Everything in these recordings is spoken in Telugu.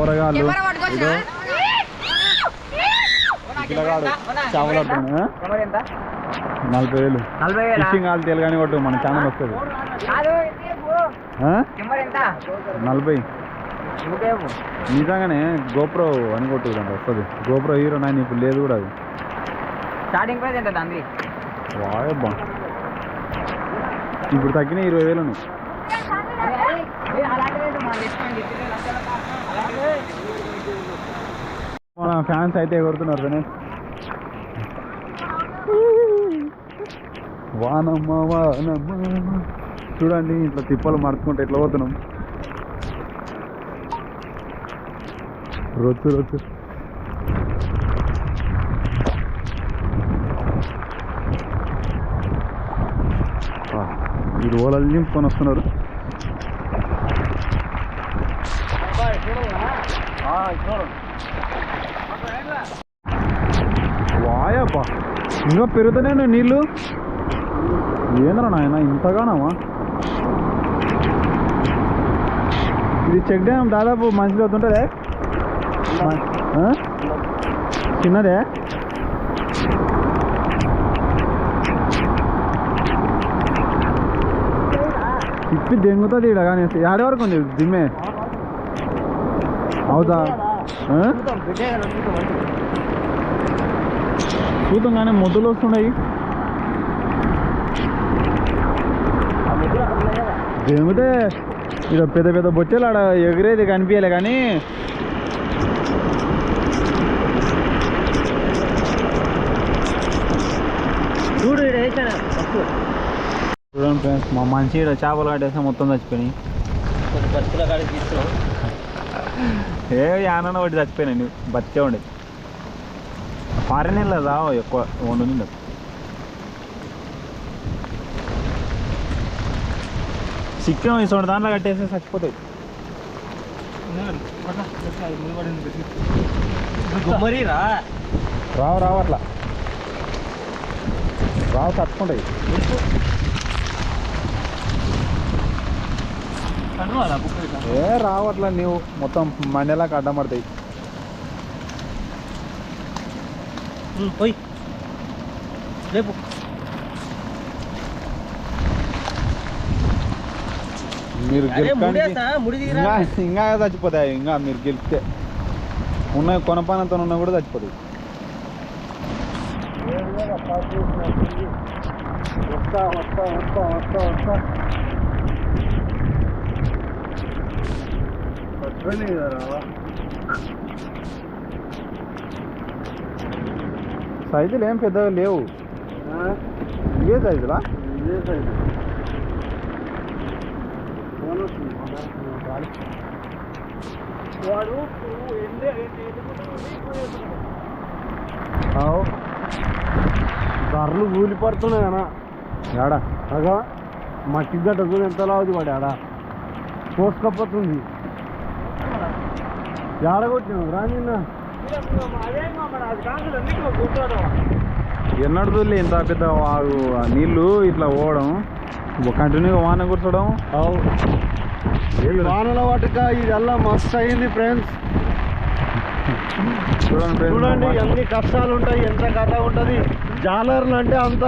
కూరగాయలు పిల్లగాడు చేపలు నలభై వేలు. ఫిషింగ్ ఆలు తేలిగానే కొట్టు మన ఛానల్ వస్తుంది. నలభై. నిజంగానే గోప్రో అని కొట్టుకుంట వస్తుంది. గోప్రో హీరో నైన్ ఇప్పుడు లేదు కూడా అది. స్టార్టింగ్ ప్రైస్ ఎంత దాన్ని వాయబ్బా. ఇప్పుడు తగ్గిన ఇరవై వేలు ఉన్నాయి మన ఫ్యాన్స్ అయితే ఎగురుతున్నారు గణేష్ వానమ్మ వానమ్మ. చూడండి ఇట్లా తిప్పలు మడుచుకుంటే ఇట్లా పోతున్నాం. రొచ్చు రొచ్చు. ఈ రోలలు నింపుకొని వస్తున్నారు. వాయబ్బా ఇంకా పెరుగుతూనే నీళ్ళు? ఏంద్రా నాయన ఇంతగానమా? ఇది చెక్ డ్యామ్ దాదాపు మంచిది అవుతుంటుందే చిన్నదే? తిప్పి దెంగుతుంది ఇక్కడ కానీ ఆడే వరకు ఉంది దిమ్మే అవుతా. చూద్దాం కానీ ముద్దులు వస్తున్నాయి. దెంగితే ఇక పెద్ద పెద్ద బొచ్చెలు ఆడ ఎగిరేది కనిపించలే కానీ. చూడు చూడండి ఫ్రెండ్స్ మా మంచి చేపలు కట్టేస్తే మొత్తం చచ్చిపోయినాయి. బతుకుల కాడికి తీసుకున్నాం ఏ యానన్న ఒకటి చచ్చిపోయినాయి బతికే ఉండే. ఫారెన్ వెళ్ళదా ఎక్కువ నిండు సిక్కం ఇటువంటి దాంట్లో కట్టేస్తే చచ్చిపోతాయి. రావు రావు అట్లా. రావు చచ్చుకుంటాయి ఏ రావు అట్లా నీవు? మొత్తం మండేలాగా అడ్డం పడతాయి. పోయి. రేపు. మీరు ఇంకా చచ్చిపోతాయి. ఇంకా మీరు గెలిపితే. ఉన్న కొనపానంతో ఉన్నా కూడా చచ్చిపోతాయి. వస్తా వస్తా వస్తా వస్తా వస్తా. సైజులు ఏం పెద్దగా లేవు. ఇవే సైజులా? సైజు. వాడు ధరలు ఊలి పడుతున్నాయి అన్న. ఏడా అగా మట్టి గడ్డ ఎంత లావుది వాడు ఆడ కోసుకపోతుంది. ఏడగొట్టినావు? రా నిన్న. ఎన్నడు చూడలే ఇంత పెద్ద నీళ్ళు ఇట్లా పోవడం. కంటిన్యూగా వాన కూర్చోవడం వానల వాటిక ఇదల్లా మస్తు అయింది ఫ్రెండ్స్ చూడండి చూడండి ఎన్ని కష్టాలు ఉంటాయి ఎంత కథ ఉంటది. జాలర్లు అంటే అంత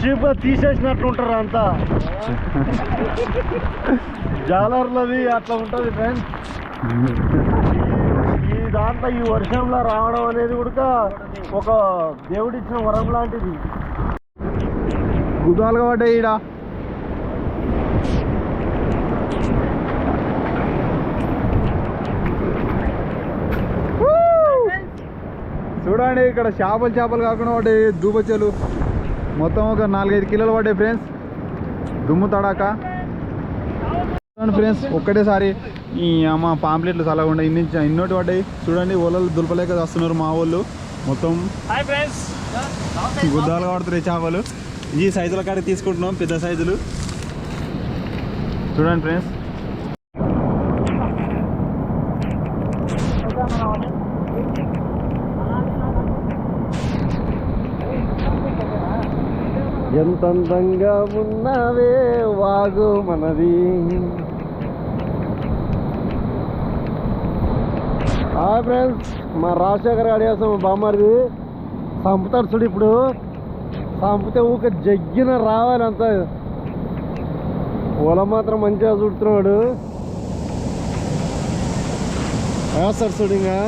చీప్గా తీసేసినట్లు ఉంటారు అంతా. జాలర్లది అట్లా ఉంటది ఫ్రెండ్స్ ఈ దాంట్లో ఈ వర్షంలో రావడం అనేది కూడా ఒక దేవుడిచ్చిన వరం లాంటిది. గుదాలుగా పడ్డాయి ఈడ. చూడండి ఇక్కడ చేపలు చేపలు కాకుండా పడ్డాయి దూబచ్చలు మొత్తం ఒక నాలుగైదు కిలోలు పడ్డాయి ఫ్రెండ్స్ దుమ్ము తడాక. చూడండి ఫ్రెండ్స్ ఒక్కటేసారి ఈ అమ్మ పాంప్లెట్లు చాలా ఉన్నాయి ఇన్ని ఇన్నోటి పడ్డాయి. చూడండి ఓలలు దులపలేక వస్తున్నారు మా వాళ్ళు. మొత్తం గుద్దాలు పడుతున్నాయి చేపలు. ఈ సైజుల కాడికి తీసుకుంటున్నాం పెద్ద సైజులు. చూడండి ఫ్రెండ్స్ ఎంత అందంగా ఉన్నావే వాగు మనది. ఫ్రెండ్స్ మా రాజశేఖర్ గారి కోసం బామ్మది చంపుతాడు చూడు ఇప్పుడు. చంపితే ఊక జగ్గిన రావాలి అంత. పొలం మాత్రం మంచిగా చూడుతున్నాడు వేస్తాడు చూడు ఇంకా.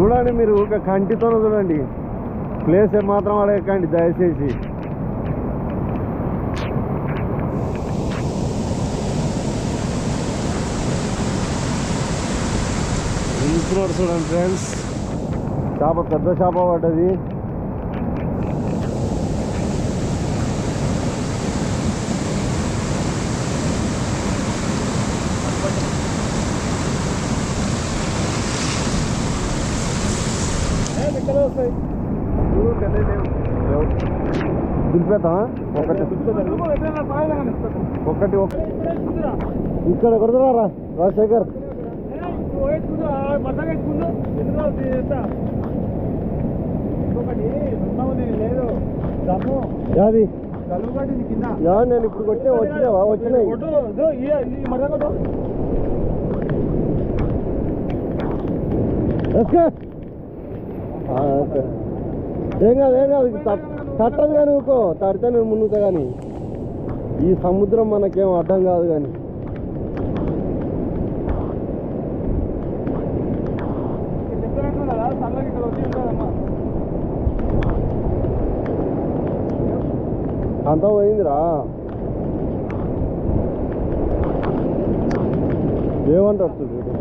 చూడండి మీరు ఒక కంటితో చూడండి. ప్లేస్ మాత్రం అడగకండి దయచేసి. వెళ్తున్నాడు చూడండి ఫ్రెండ్స్. చేప పెద్ద చేప పడ్డది. దులిపేతా ఒకటి. ఒకటి ఇక్కడ కొడతారా రాజశేఖర్? యాది? నేను ఇప్పుడు కొట్టే వచ్చినావా? వచ్చినాయి. ఎస్కే? ఏం కాదు ఏం కాదు తట్టదు కానీ ఊకో తడితే నేను మునుగుతా కానీ. ఈ సముద్రం మనకేం అడ్డం కాదు కానీ. అంతా పోయిందిరా. ఏమంటారు చూడు?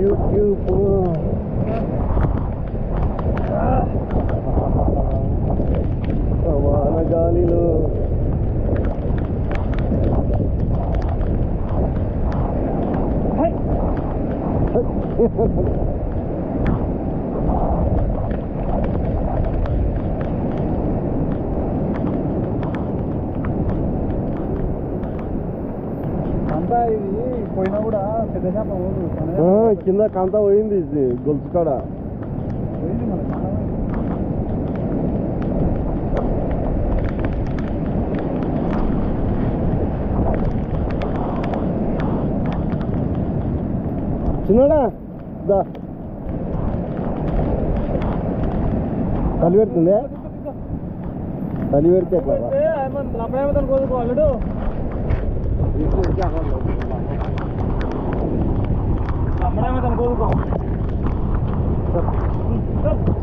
యూట్యూబ్ సమాన గాలిలో అంతా కింద కంత పోయింది ఇది గొలుసు కాడ. చిన్నడా దా. చలి పెడుతుంది చలి పెడితే ఎట్లా రా? అక్కడ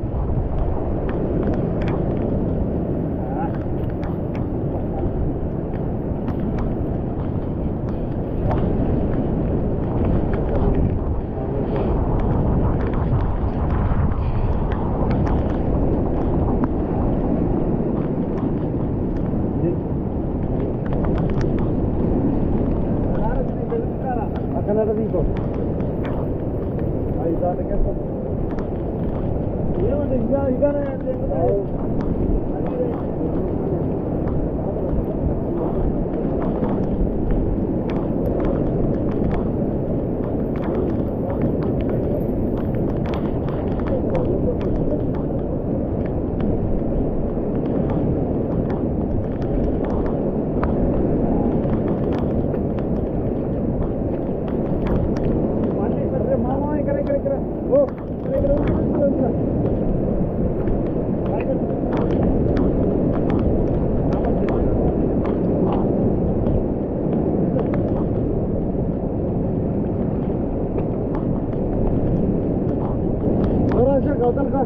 सर गौतम का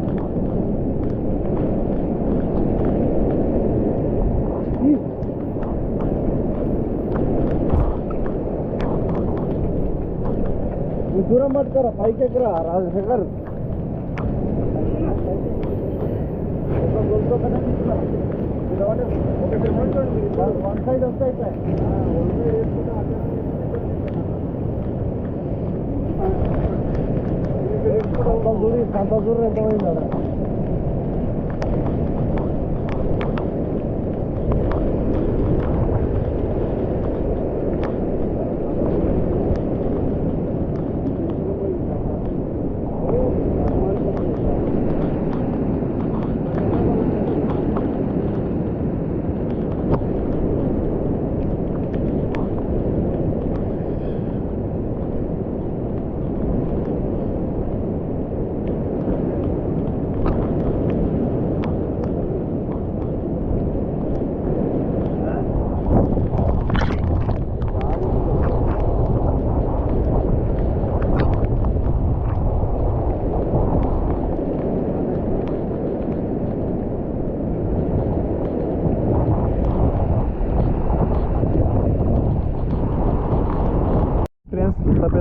ದೂರ ಮಾಡ್ತಾರ ಪೈಕ್ ಎಕ್ರ ರಾಜಶೇಖರ್ ಒನ್ ಸೈಡ್ ಹೋಗ್ತಾ ಇದ್ದೆ రాజశేఖర్ వన్ సైడ్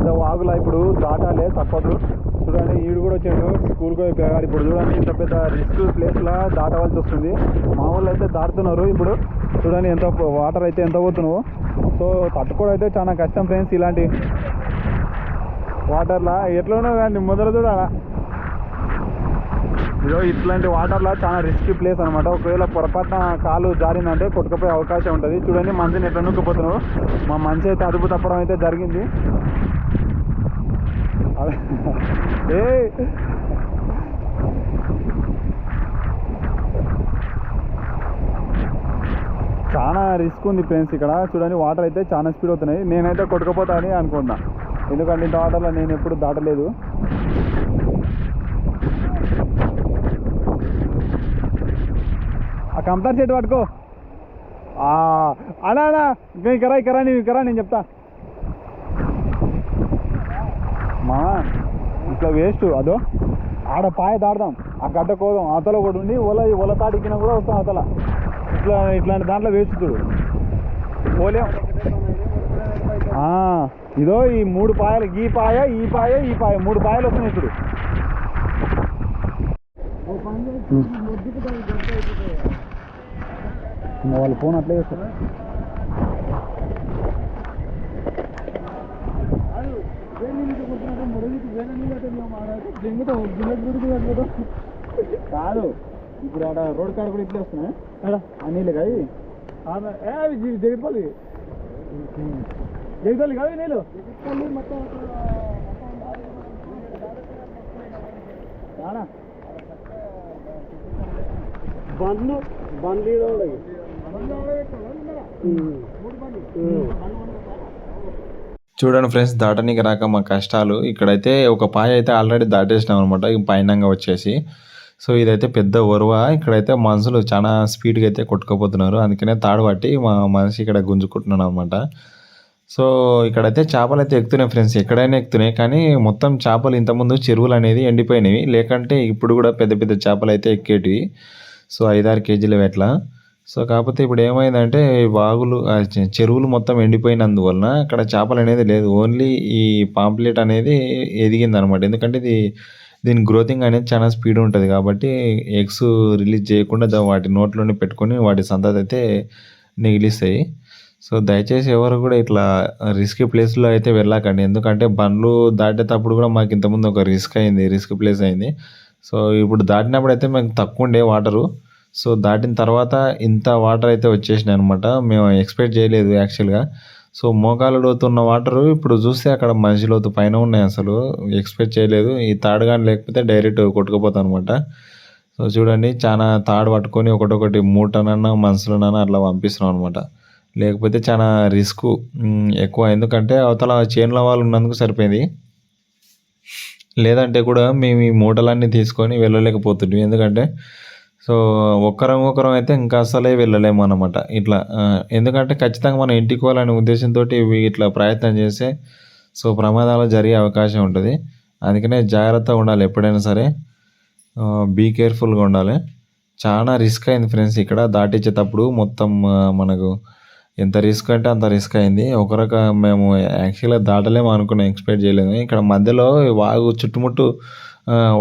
పెద్ద వాగులా ఇప్పుడు దాటాలే తప్పదు. చూడండి ఈడు కూడా వచ్చాడు. స్కూల్కి పోయి ఇప్పుడు చూడండి ఇంత పెద్ద రిస్క్ ప్లేస్లా దాటవలసి వస్తుంది. మా వాళ్ళు అయితే దాటుతున్నారు ఇప్పుడు. చూడండి ఎంత వాటర్ అయితే ఎంత పోతున్నావు. సో తట్టుకోవడం అయితే చాలా కష్టం ఫ్రెండ్స్ ఇలాంటి వాటర్లా ఎట్లనో కానీ మొదలు చూడాలా. ఇదో ఇట్లాంటి వాటర్లో చాలా రిస్క్ ప్లేస్ అనమాట ఒకవేళ పొరపాటున కాలు జారిందంటే కొట్టుకుపోయే అవకాశం ఉంటుంది. చూడండి మంచిని ఎట్లా నూక్కుపోతున్నావు. మా మంచి అయితే అదుపు తప్పడం అయితే జరిగింది. అదే. చాలా రిస్క్ ఉంది ఫ్రెండ్స్ ఇక్కడ. చూడండి వాటర్ అయితే చాలా స్పీడ్ అవుతున్నాయి. నేనైతే కొట్టుకుపోతా అని అనుకున్నా ఎందుకంటే ఇంత వాటర్లో నేను ఎప్పుడు దాటలేదు. ఆ కంపర్ చెట్టు పట్టుకో. అలా అలా. ఇంకా ఇకరా ఇకరా నీవు ఇకరా నేను చెప్తా. మా ఇట్లా వేస్ట్. అదో ఆడ పాయ దాడదాం ఆ గడ్డ కోదాం అవతల కూడా ఉండి ఒల ఒల తాడికినా కూడా వస్తాం అవతల. ఇట్లా ఇట్లాంటి దాంట్లో వేస్ట్ చూడు. పోలేం. ఇదో ఈ మూడు పాయలు ఈ పాయ ఈ పాయ ఈ పాయ. మూడు పాయలు వస్తున్నాయి ఇప్పుడు వాళ్ళు ఫోన్ అట్లే చేస్తారు. కాదు ఇప్పుడు ఆడ రోడ్ కాడ కూడా ఇట్లే వస్తున్నాయి. ఆ నీళ్ళు కాదు జగత్పల్లి జగత్పల్లి కాదు నీళ్ళు? బండ్లు బండ్లు ఉన్నాయి. చూడండి ఫ్రెండ్స్ దాటనికి రాక మా కష్టాలు. ఇక్కడైతే ఒక పాయ అయితే ఆల్రెడీ దాటేసినాం అనమాట పైనంగా వచ్చేసి. సో ఇదైతే పెద్ద ఒరువ. ఇక్కడైతే మనుషులు చాలా స్పీడ్గా అయితే కొట్టుకోపోతున్నారు. అందుకనే తాడు పట్టి మా మనిషి ఇక్కడ గుంజుకుంటున్నాను అనమాట సో ఇక్కడైతే చేపలు అయితే ఎక్కుతున్నాయి ఫ్రెండ్స్ ఎక్కడైనా ఎక్కుతున్నాయి. కానీ మొత్తం చేపలు ఇంతకుముందు చెరువులు అనేది ఎండిపోయినవి. లేకంటే ఇప్పుడు కూడా పెద్ద పెద్ద చేపలు అయితే ఎక్కేటివి. సో ఐదారు కేజీల ఎట్లా సో కాకపోతే ఇప్పుడు ఏమైందంటే వాగులు చెరువులు మొత్తం ఎండిపోయినందువలన అక్కడ చేపలు అనేది లేదు. ఓన్లీ ఈ పాంప్లెట్ అనేది ఎదిగింది అనమాట ఎందుకంటే ఇది దీని గ్రోతింగ్ అనేది చాలా స్పీడ్ ఉంటుంది కాబట్టి ఎగ్స్ రిలీజ్ చేయకుండా వాటి నోట్లోనే పెట్టుకొని వాటి సంతతి అయితే మిగిలిస్తాయి సో దయచేసి ఎవరు కూడా ఇట్లా రిస్క్ ప్లేస్లో అయితే వెళ్ళకండి. ఎందుకంటే బండ్లు దాటేటప్పుడు కూడా మాకు ఇంతకుముందు ఒక రిస్క్ అయింది రిస్క్ ప్లేస్ అయింది. సో ఇప్పుడు దాటినప్పుడు అయితే మాకు తక్కువ ఉండే వాటరు. సో దాటిన తర్వాత ఇంత వాటర్ అయితే వచ్చేసినాయి అనమాట మేము ఎక్స్పెక్ట్ చేయలేదు యాక్చువల్గా సో మోకాలు లోతు ఉన్న వాటర్ ఇప్పుడు చూస్తే అక్కడ మనిషి లోతు పైన ఉన్నాయి అసలు. ఎక్స్పెక్ట్ చేయలేదు. ఈ తాడు కానీ లేకపోతే డైరెక్ట్ కొట్టుకుపోతాం అనమాట సో చూడండి చాలా తాడు పట్టుకొని ఒకటొకటి మూటనన్నా మనసులోనన్నా అట్లా పంపిస్తున్నాం అనమాట లేకపోతే చాలా రిస్క్ ఎక్కువ. ఎందుకంటే అవతల చేనుల వాళ్ళు ఉన్నందుకు సరిపోయింది. లేదంటే కూడా మేము ఈ మూటలన్నీ తీసుకొని వెళ్ళలేకపోతుండే ఎందుకంటే సో ఒక్కరం ఒకరం అయితే ఇంకా అసలే వెళ్ళలేము అనమాట ఇట్లా ఎందుకంటే ఖచ్చితంగా మనం ఇంటికి పోవాలనే ఉద్దేశంతో ఇట్లా ప్రయత్నం చేస్తే సో ప్రమాదాలు జరిగే అవకాశం ఉంటుంది. అందుకనే జాగ్రత్తగా ఉండాలి ఎప్పుడైనా సరే. బీ కేర్ఫుల్గా ఉండాలి. చాలా రిస్క్ అయింది ఫ్రెండ్స్ ఇక్కడ. దాటించేటప్పుడు మొత్తం మనకు ఎంత రిస్క్ అంటే అంత రిస్క్ అయింది. ఒక మేము యాక్చువల్గా దాటలేము అనుకున్నాం ఎక్స్పెక్ట్ చేయలేము ఇక్కడ మధ్యలో వాగు చుట్టుముట్టు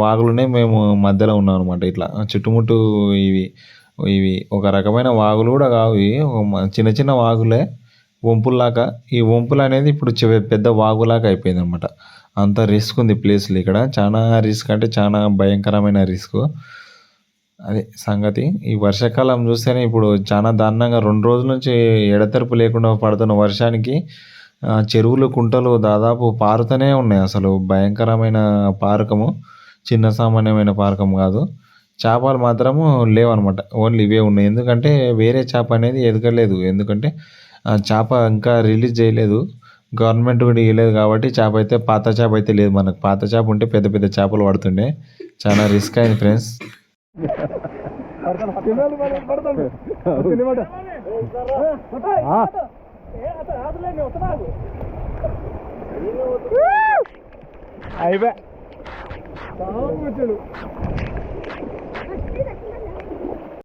వాగులునే మేము మధ్యలో ఉన్నాం అనమాట ఇట్లా చుట్టుముట్టు ఇవి ఇవి ఒక రకమైన వాగులు కూడా కావు ఇవి. చిన్న చిన్న వాగులే వంపుల్లాగా. ఈ వంపులు అనేది ఇప్పుడు పెద్ద వాగులాగా అయిపోయింది అనమాట అంత రిస్క్ ఉంది ప్లేస్లు ఇక్కడ. చాలా రిస్క్ అంటే చాలా భయంకరమైన రిస్క్. అదే సంగతి. ఈ వర్షాకాలం చూస్తేనే ఇప్పుడు చాలా దారుణంగా రెండు రోజుల నుంచి ఎడతెరపు లేకుండా పడుతున్న వర్షానికి చెరువులు కుంటలు దాదాపు పారుతూనే ఉన్నాయి. అసలు భయంకరమైన పారకము. చిన్న సామాన్యమైన పారకం కాదు. చేపలు మాత్రము లేవన్నమాట ఓన్లీ ఇవే ఉన్నాయి. ఎందుకంటే వేరే చేప అనేది ఎదగలేదు. ఎందుకంటే ఆ చేప ఇంకా రిలీజ్ చేయలేదు. గవర్నమెంట్ కూడా ఇవ్వలేదు కాబట్టి చేప అయితే పాత చేప అయితే లేదు మనకు. పాత చేప ఉంటే పెద్ద పెద్ద చేపలు పడుతుండే. చాలా రిస్క్ అయింది ఫ్రెండ్స్ అయిపోయి